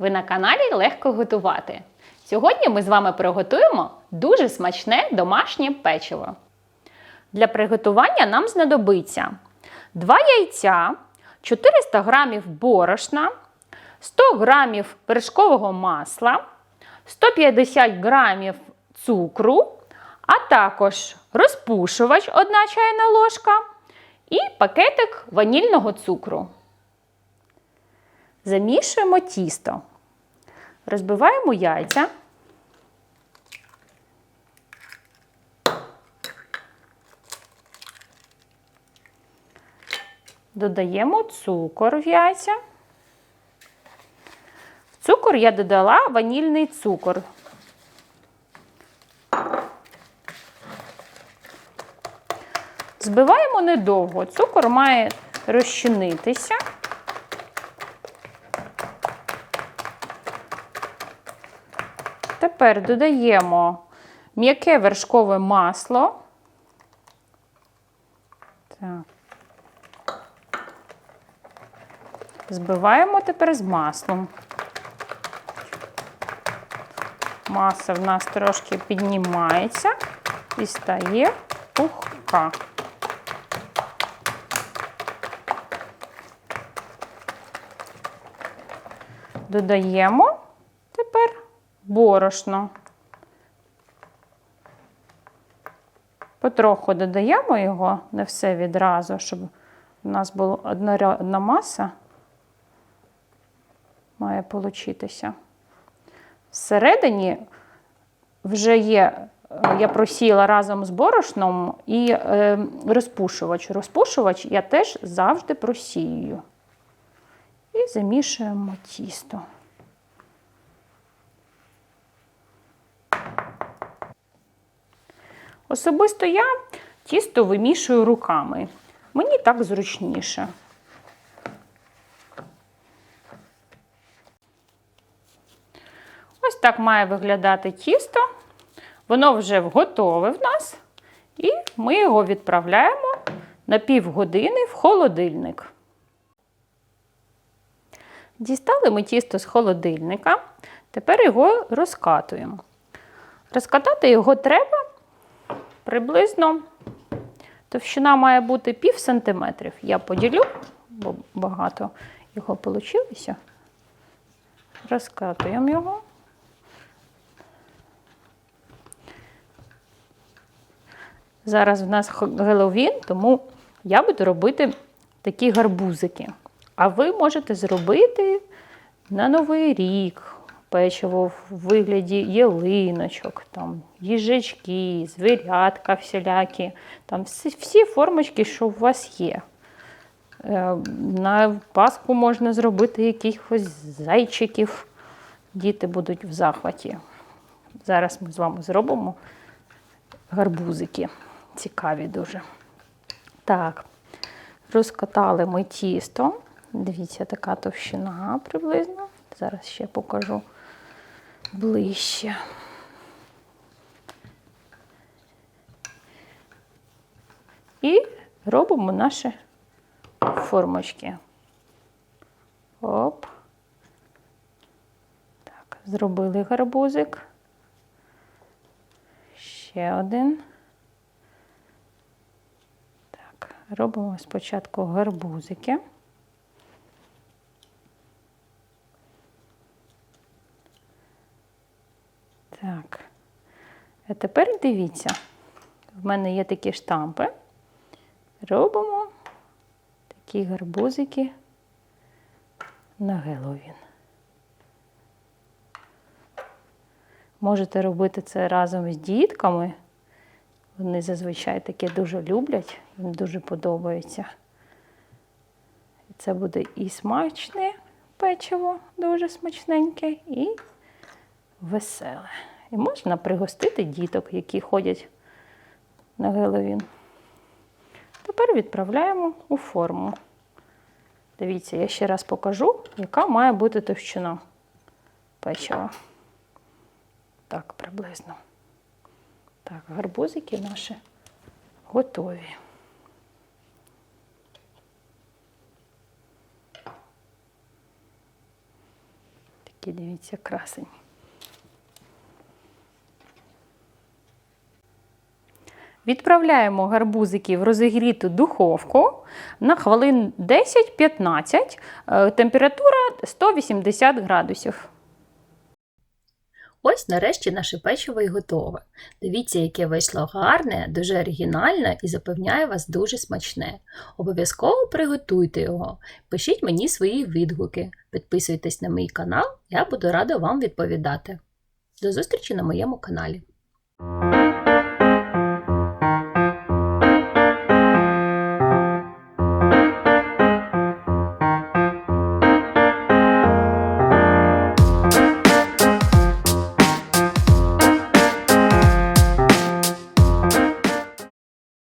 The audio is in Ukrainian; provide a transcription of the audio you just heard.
Ви на каналі Легко готувати. Сьогодні ми з вами приготуємо дуже смачне домашнє печиво. Для приготування нам знадобиться 2 яйця, 400 г борошна, 100 г вершкового масла, 150 г цукру, а також розпушувач 1 чайна ложка і пакетик ванільного цукру. Замішуємо тісто. Розбиваємо яйця. Додаємо цукор в яйця. В цукор я додала ванільний цукор. Збиваємо недовго. Цукор має розчинитися. Тепер додаємо м'яке вершкове масло. Так. Збиваємо тепер з маслом. Маса в нас трошки піднімається і стає пухка. Додаємо борошно. Потроху додаємо його, не все відразу, щоб у нас була одна маса, має получитися. Всередині вже є, я просіла разом з борошном і е, розпушувач. Розпушувач я теж завжди просію. І замішуємо тісто. Особисто я тісто вимішую руками. Мені так зручніше. Ось так має виглядати тісто. Воно вже готове в нас, і ми його відправляємо на півгодини в холодильник. Дістали ми тісто з холодильника, тепер його розкатуємо. Розкатати його треба приблизно товщина має бути пів сантиметрів. Я поділю, бо багато його вийшло. Розкатуємо його. Зараз в нас Геловін, тому я буду робити такі гарбузики. А ви можете зробити на Новий рік печиво в вигляді ялиночок, там, їжачки, звірятка всілякі, там всі, всі формочки, що у вас є. Е, на Пасху можна зробити якихось зайчиків. Діти будуть в захваті. Зараз ми з вами зробимо гарбузики. Цікаві дуже. Так, розкатали ми тісто. Дивіться, така товщина приблизно. Зараз ще покажу ближче. І робимо наші формочки. Оп. Так, зробили гарбузик. Ще один. Так, робимо спочатку гарбузики. Так. А тепер дивіться, в мене є такі штампи. Робимо такі гарбузики на Геловін. Можете робити це разом з дітками. Вони зазвичай таке дуже люблять, їм дуже подобається. Це буде і смачне печиво, дуже смачненьке, і веселе. І можна пригостити діток, які ходять на Геловін. Тепер відправляємо у форму. Дивіться, я ще раз покажу, яка має бути товщина печива. Так, приблизно. Так, гарбузики наші готові. Такі, дивіться, красені. Відправляємо гарбузики в розігріту духовку на хвилин 10-15, е, температура 180 градусів. Ось нарешті наше печиво і готове. Дивіться, яке вийшло гарне, дуже оригінальне і запевняю вас дуже смачне. Обов'язково приготуйте його. Пишіть мені свої відгуки, підписуйтесь на мій канал, я буду рада вам відповідати. До зустрічі на моєму каналі.